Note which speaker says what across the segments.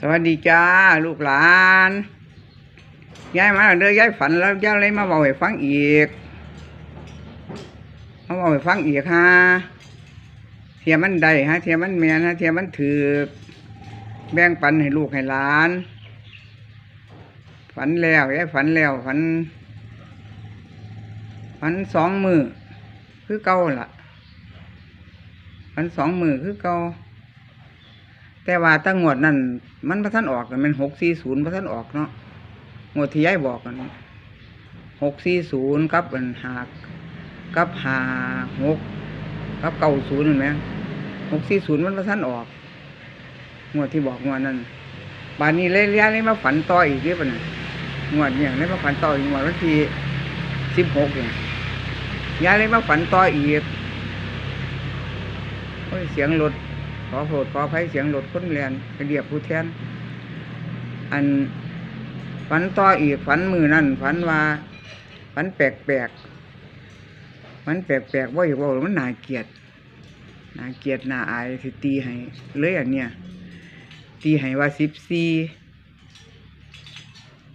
Speaker 1: สวัสดีจ้า ลูกหลานย้ายมาเด้อยายฝันแล้วยายเลยมาบอกให้ฟังอีกมาบอกให้ฟังอีกฮะเทียมันได้ฮะเทียมันแมนฮะเทียมันถือแบ่งปันให้ลูกให้หลาน ฝันแล้วย้ายฝันแล้วฝัน ฝันสองมือคือเก่าล่ะ ฝันสองมือคือเก่า แต่ว่าตั้งงวดนั่นมันพระท่านออกน่ะมันหกสี่ศูนย์พระท่านออกเนาะงวดที่ย้ายบอกกันหกสี่ศูนย์กับอันหากกับหาหกกับเก้าศูนย์เห็นไหมหกสี่ศูนย์มันพระท่านออกงวดที่บอกงวดนั้นบานนี้เลยเลี้ยเลยมาฝันต่ออีกเรียบนะงวดเนี่ยเลยมาฝันต่ออีกงวดวันที่สิบหกเนี่ยย้ายเลยมาฝันต่ออีกโอ้ยเสียงรถ ขอโทษขออภัยเสียงรถคนเรียนไปเรียบผู้แทน อันฝันต่ออีกฝันมือนั่นฝันว่าฝันแปลกแปลกๆฝันแปลกแปลกๆว่าอยู่ว่ามันน่าเกียดน่าเกียดน่าอายสิตีให้เลยอันเนี้ยตีให้ว่าสิบสี่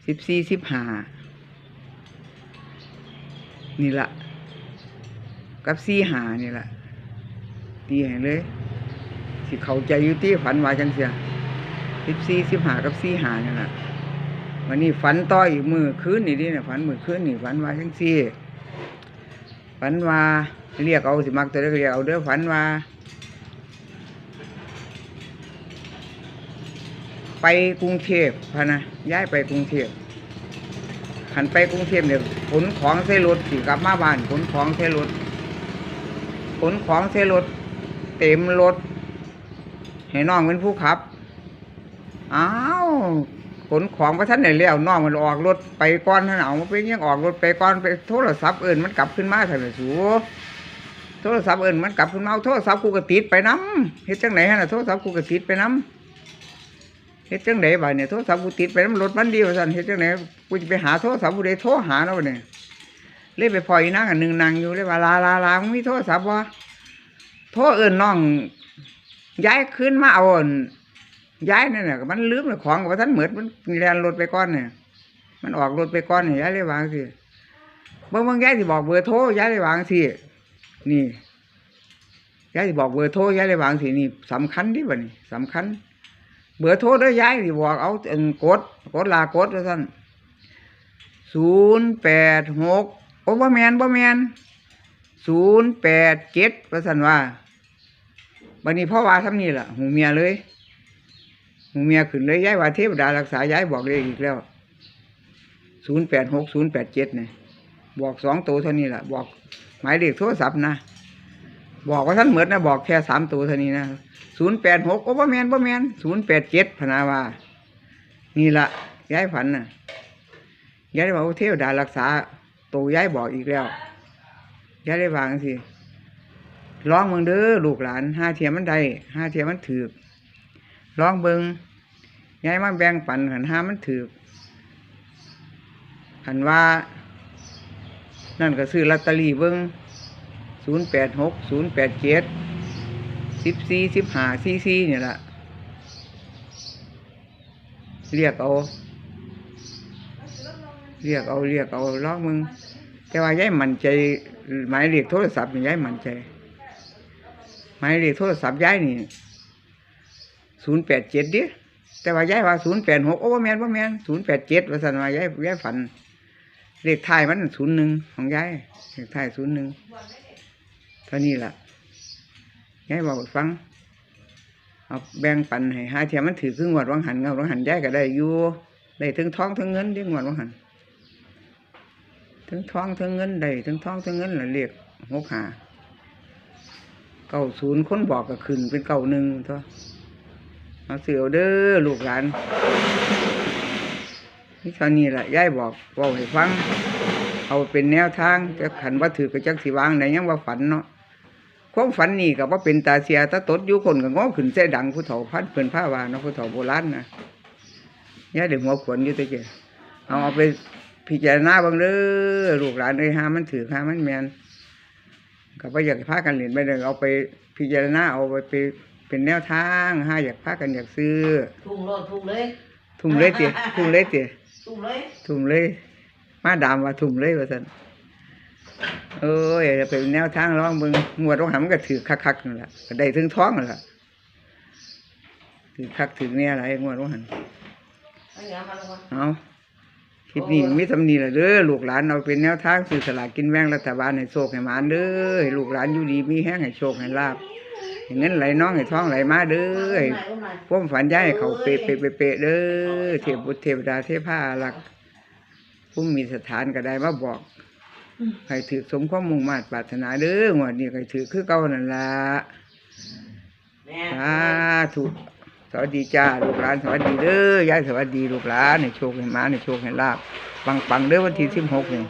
Speaker 1: สิบสี่สิบห้านี่ละกับสี่หานี่ละตีให้เลย สิเขาใจอยู่ที่ฝันว่าจังเสียสิบสี่สิบหากับสี่หานี่แหละวันนี้ฝันต่ออีกมือคืนนี่ดิเนี่ยฝันมือคืนนี่ฝันว่าจังสี่ฝันว่าเรียกเอาสิมักตัวเรียกเรียกเอาเด้อฝันว่า ไปกรุงเทพพะนะย้ายไปกรุงเทพขันไปกรุงเทพเนี่ยขนของใส่รถสิกลับมาบ้านขนของใส่รถขนของใส่รถเต็มรถ ให้น้องเป็นผู้ขับ อ้าวขนของพระท่านไหนแล้วน้องมันออกรถไปก่อนท่านเอามาไปยังออกรถไปก่อนไปโทรศัพท์เอื่นมันกลับขึ้นมาท่านสูโทรศัพท์เอื่นมันกลับขึ้นมาเอาโทรศัพท์กูก็ติดไปน้ำเฮ็ดจังไหนฮะโทรศัพท์กูก็ติดไปน้ำเฮ็ดจังไหนบ่ายเนี่ยโทรศัพท์กูติดไปน้ำรถมันดีว่าสั่นเฮ็ดจังไหนกูจะไปหาโทรศัพท์กูได้โทรหาเนาะเนี่ยเลยไปพอยนั่งอันหนึ่งนางอยู่เลยว่าลาลาลามึงมีโทรศัพท์วะโทรเอื่นน้อง ย้ายขึ้นมาเอาย้ายนั่นน่ะก็มันลืมของว่าท่านเหมือนมันแลนรถไปก้อนเนี่ย มันออกรถไปก้อนเนี่ยย้ายเลยวางสิเมื่อเมื่อย้ายสิบอกเบอร์โทรย้ายเลยวางสินี่ย้ายสิบอกเบอร์โทรย้ายเลยวางสินี่สำคัญที่บ่นี่สำคัญ เบอร์โทรเด้ย้ายสิบอกเอาอันกดกดลากดว่าท่านศูนย์แปดหกโอ้บ่แมนบ่แมนศูนย์แปดเจ็ดว่าท่านว่า บันนี้พ่อว่าทำนี่แหละหูเมียเลยหูเมียขึ้นเลยย้ายว่าเทวดารักษาย้ายบอกเลยอีกแล้วศูนย์แปดหกศูนย์แปดเจ็ดเนี่ยบอกสองตัวเท่านี้แหละบอกหมายเลขโทรศัพท์นะบอกว่าท่านเหมือนนะบอกแค่สามตัวเท่านี้นะศูนย์แปดหกโอ้บ่แมนบ่แมนศูนย์แปดเจ็ดพนาว่านี่ละย้ายฝันน่ะย้ายได้บอกว่าเทวดารักษาตัวย้ายบอกอีกแล้วย้ายได้วางสิ ร้องเมืองเด้อลูกหลานห้าเทียมมันได้ห้าเทียมมันถือกร้องเบิงยายมาแบ่งปันหันห้ามันถือกหันว่า นั่นก็ซื้อลอตเตอรี่เบิงศูนย์แปดหกศูนย์แปดเจ็ดสิบสี่สิบห้าสี่สี่เนี่ยละเรียกเอา เรียกเอาเรียกเอาร้องมึง แต่ว่าย้ายมันใจหมายเรียกโทรศัพท์นี่ยายมันใจ มายเลขโทรศัพท์ย้ายนี่ศูนย์แปดเจ็ดดิแต่ว่าย้ายว่าศูนย์แปดหกโอ้บ่แมนบ่าแมนศูนย์แปดเจ็ดว่าสันว่าย้ายย้ายฝัน เลขท้ายมันศูนย์หนึ่งของย้ายเลขท้ายศูนย์หนึ่งเท่านี้ล่ะย้ายบอกฟังเอาแบ่งปันให้หาเทียมมันถือครึ่งวัดวังหันเงาวังหันย้ายก็ได้อยู่ได้ถึงท้องถึงเงินเด้งวดวังหันถึงท้องถึงเงินได้ถึงท้องถึงเงินละเรียกหกหา เก้าศูนย์คนบอกก็ขึ้นเป็นเก้าหนึ่งตัวเอาเสือเอาเด้อลูกหลานนี่เท่านี้แหละยายบอกบอกให้ฟัง เอาเป็นแนวทางจะขันว่าถือกับจักสีวางไหนยังว่าฝันเนาะความฝันนี่กับว่าเป็นตาเสียตาตดอยู่คนก็ง้อขึ้นเส้ดังผู้เฒ่าพันเพิ่นผ้าวาเนะผู้เฒ่าโบราณนะยายเด็กหัวขวนอยู่ตะเกียเอาเอาไปพิจารณาบ้างเด้อลูกหลานเลยหามันถือหามันแมน ก็บ่อยากให้พากันเล่นไปเลยเอาไปพิจารณาเอาไปไปไปเป็นแนวทางห้าอยากพากันอยากซื้อ
Speaker 2: ทุ่งโลดทุ่งเลย
Speaker 1: ทุ่มเลยเตี๋ยทุ่มเลยเตี๋ย
Speaker 2: ทุ่งเลย
Speaker 1: ทุ่มเลย มาดามว่าทุ่มเลยว่าซั่นเอ้ยเป็นแนวทางร้องเบิ่งงวดร้องหามันก็ถือคักๆนั่นแหละก็ได้ถึงท้องนั่นแหละถือคักถือเนี่ยอะไรงวดร้องหัน
Speaker 2: อันนี้มาลงมา
Speaker 1: เอา คลิปนี้มีตำหนิละเด้อลูกหลานเอาเป็นแนวทางสื่อสลากกินแบ่งรัฐบาลให้โชคให้หมานเด้อให้ลูกหลานอยู่ดีมีแห้งให้โชคให้ลาบให้เงินไหลน้องให้ท้องไหลมาเด้อให้
Speaker 2: อุ้มหน่อย
Speaker 1: พวามฝันย้ายให้เขาเปะเปะเปะเปะเด้อเทพบุตรเทวดาเทพารักษ์ผู้มีสถานก็ได้มาบอกให้ถือสมความมุ่งมา่ปรารถนาเด้องวดนี้ก็ถือคือเก่านั่นล่ะ
Speaker 2: แม่
Speaker 1: สาธุ สวัสดีจ้าลูกหลานสวัสดีเด้อยายสวัสดีลูกหลานในโชคให้มาในโชคให้ลาบปังปังเด้อวันที่สิบหกนี่